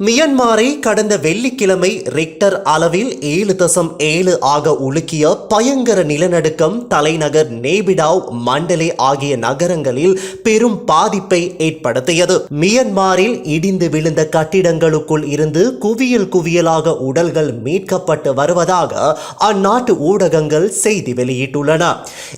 மியன்மாரை கடந்த வெள்ளிக்கிழமை ரிக்டர் அளவில் ஏழு தசம் ஏழு ஆக உலுக்கிய பயங்கர நிலநடுக்கம் தலைநகர் நேபிடாவ் மண்டலே ஆகிய நகரங்களில் பெரும் பாதிப்பை ஏற்படுத்தியது. மியன்மாரில் இடிந்து விழுந்த கட்டிடங்களுக்குள் இருந்து குவியல் குவியலாக உடல்கள் மீட்கப்பட்டு வருவதாக அந்நாட்டு ஊடகங்கள் செய்தி வெளியிட்டுள்ளன.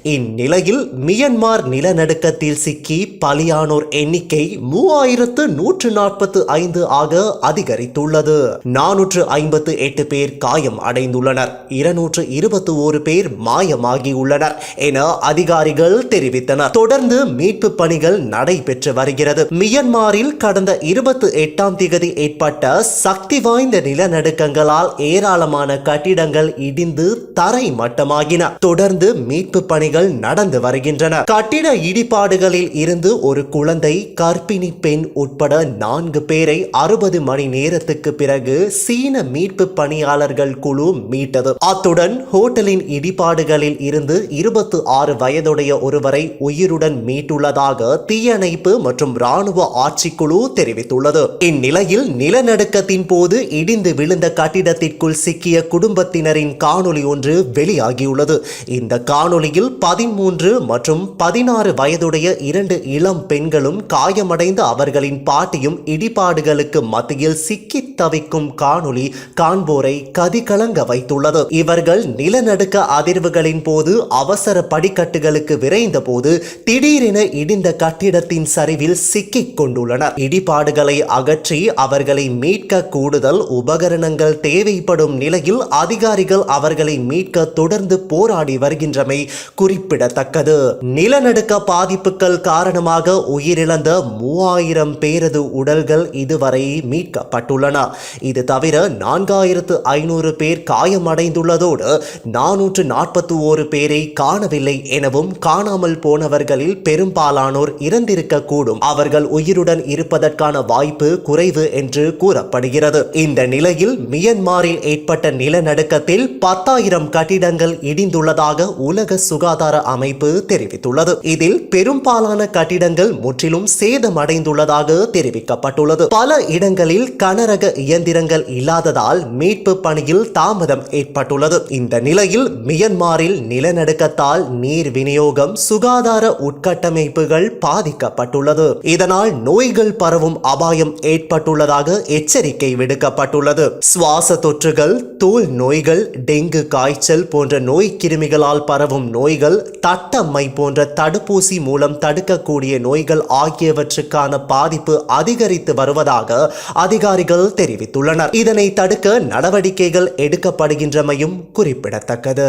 இந்நிலையில் மியன்மார் நிலநடுக்கத்தில் சிக்கி பலியானோர் எண்ணிக்கை மூவாயிரத்து நூற்று நாற்பத்து ஐந்து ஆக அதிகரித்துள்ளது. நானூற்று ஐம்பத்து எட்டு பேர் காயம் அடைந்துள்ளனர். இருநூற்று இருபத்தி ஓரு பேர் மாயமாகியுள்ளனர் என அதிகாரிகள் தெரிவித்தனர். தொடர்ந்து மீட்பு பணிகள் நடைபெற்று வருகிறது. மியன்மாரில் கடந்த இருபத்தி எட்டாம் திகதி ஏற்பட்ட சக்தி வாய்ந்த நிலநடுக்கங்களால் ஏராளமான கட்டிடங்கள் இடிந்து தரை மட்டமாகின தொடர்ந்து மீட்பு பணிகள் நடந்து வருகின்றன. கட்டிட இடிபாடுகளில் இருந்து ஒரு குழந்தை கர்ப்பிணி பெண் உட்பட நான்கு பேரை அறுபது மணி நேரத்துக்கு பிறகு சீன மீட்பு பணியாளர்கள் குழு மீட்டது. அத்துடன் ஹோட்டலின் இடிபாடுகளில் இருந்து இருபத்து ஆறு வயதுடைய ஒருவரை உயிருடன் மீட்டுள்ளதாக தீயணைப்பு மற்றும் ராணுவ ஆட்சிக்குழு தெரிவித்துள்ளது. இந்நிலையில் நிலநடுக்கத்தின் போது இடிந்து விழுந்த கட்டிடத்திற்குள் சிக்கிய குடும்பத்தினரின் காணொளி ஒன்று வெளியாகியுள்ளது. இந்த காணொலியில் பதிமூன்று மற்றும் பதினாறு வயதுடைய இரண்டு இளம் பெண்களும் காயமடைந்த அவர்களின் பாட்டியும் இடிபாடுகளுக்கு மத்தியில் சிக்கி தவிக்கும் காணொளி காண்போரை கதிகலங்க வைத்துள்ளது. இவர்கள் நிலநடுக்க அதிர்வுகளின் போது அவசர படிக்கட்டுகளுக்கு விரைந்த போது திடீரென இடிந்த கட்டிடத்தின் சரிவில் சிக்கிக் கொண்டுள்ளனர். இடிபாடுகளை அகற்றி அவர்களை மீட்க கூடுதல் உபகரணங்கள் தேவைப்படும் நிலையில் அதிகாரிகள் அவர்களை மீட்க தொடர்ந்து போராடி வருகின்றமை குறிப்பிடத்தக்கது. நிலநடுக்க பாதிப்புகள் காரணமாக உயிரிழந்த மூவாயிரம் பேரது உடல்கள் இதுவரை மீட்க மீட்கப்பட்டுள்ளன இது தவிர நான்காயிரத்து ஐநூறு பேர் காயமடைந்துள்ளதோடு நானூற்று நாற்பத்தி ஓரு பேரை காணவில்லை எனவும் காணாமல் போனவர்களில் பெரும்பாலானோர் இறந்திருக்கக்கூடும். அவர்கள் உயிருடன் இருப்பதற்கான வாய்ப்பு குறைவு என்று கூறப்படுகிறது. இந்த நிலையில் மியன்மாரில் ஏற்பட்ட நிலநடுக்கத்தில் பத்தாயிரம் கட்டிடங்கள் இடிந்துள்ளதாக உலக சுகாதார அமைப்பு தெரிவித்துள்ளது. இதில் பெரும்பாலான கட்டிடங்கள் முற்றிலும் சேதமடைந்துள்ளதாக தெரிவிக்கப்பட்டுள்ளது. பல இடங்களில் கனரக இயந்திரங்கள் இல்லாததால் மீட்பு பணியில் தாமதம் ஏற்பட்டுள்ளது. இந்த நிலையில் மியன்மாரில் நிலநடுக்கத்தால் நீர் விநியோகம் சுகாதார உட்கட்டமைப்புகள் பாதிக்கப்பட்டுள்ளது. இதனால் நோய்கள் பரவும் அபாயம் ஏற்பட்டுள்ளதாக எச்சரிக்கை விடுக்கப்பட்டுள்ளது. சுவாச தொற்றுகள் தோல் நோய்கள் டெங்கு காய்ச்சல் போன்ற நோய் கிருமிகளால் பரவும் நோய்கள் தட்டம்மை போன்ற தடுப்பூசி மூலம் தடுக்கக்கூடிய நோய்கள் ஆகியவற்றுக்கான பாதிப்பு அதிகரித்து வருவதாக அதிகாரிகள் தெரிவித்துள்ளனர். இதனை தடுக்க நடவடிக்கைகள் எடுக்கப்படுகின்றமையும் குறிப்பிடத்தக்கது.